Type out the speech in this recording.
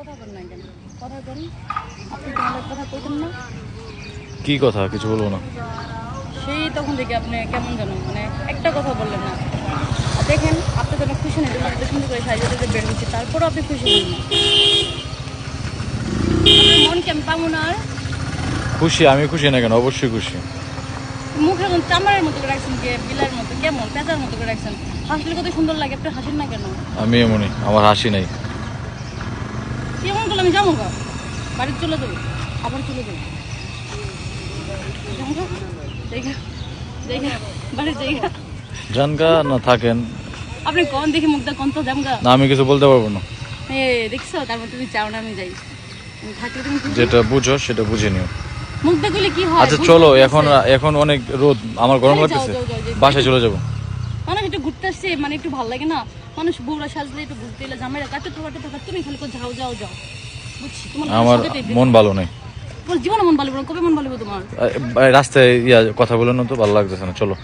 কথা বল না কেন? কথা বল আপনি তোমাদের কথা কইতেন না। কি কথা? কিছু বলব না। সেই তখন থেকে আপনি কেমন জানো? মানে একটা কথা বললেন না। দেখেন আপনি তো খুশি নেই এত সুন্দর করে সাজিয়ে দিতে বের হচ্ছে তারপরও আপনি খুশি নেই না। আপনার মন কেমন? পাবো না আর খুশি? আমি খুশি না কেন? অবশ্যই খুশি। মুখে এখন চামড়ার মতো করে রাখছেন কে? বিলার মতো। কেমন? পেঁচার মতো করে রাখছেন। হাসলে কত সুন্দর লাগে আপনি হাসেন না কেন? আমি এমনই। আমার হাসি নাই। আমি যাব গা। বাড়ি চলে যাব। আবার চলে যাব। যাব গা? জায়গা জায়গা বাড়ির জায়গা। জানগা না থাকেন। আপনি কোন দেখি মুখটা কোন তো যামগা না আমি কিছু বলতে পারব না। এ দেখছ তারপর তুমি চাও না আমি যাই। আমি থাকলে তুমি খুশি? যেটা বুঝো সেটা বুঝে নিও। মুখ দেখলে কি হয়? আচ্ছা চলো এখন এখন অনেক রোদ আমার গরম লাগতেছে। বাসায় চলে যাব। মানুষ একটু ঘুরতে আসছে মানে একটু ভালো লাগে না। মানুষ বউরা সাজলে একটু ঘুরতে এলে জামাইরা কাটতে থাকাতে থাকা তুমি খালি করে যাও যাও যাও। আমার মন ভালো নেই। জীবনে মন ভালো কবে মন ভালো তোমার? রাস্তায় ইয়া কথা বলে না তো ভালো লাগতেছে না চলো।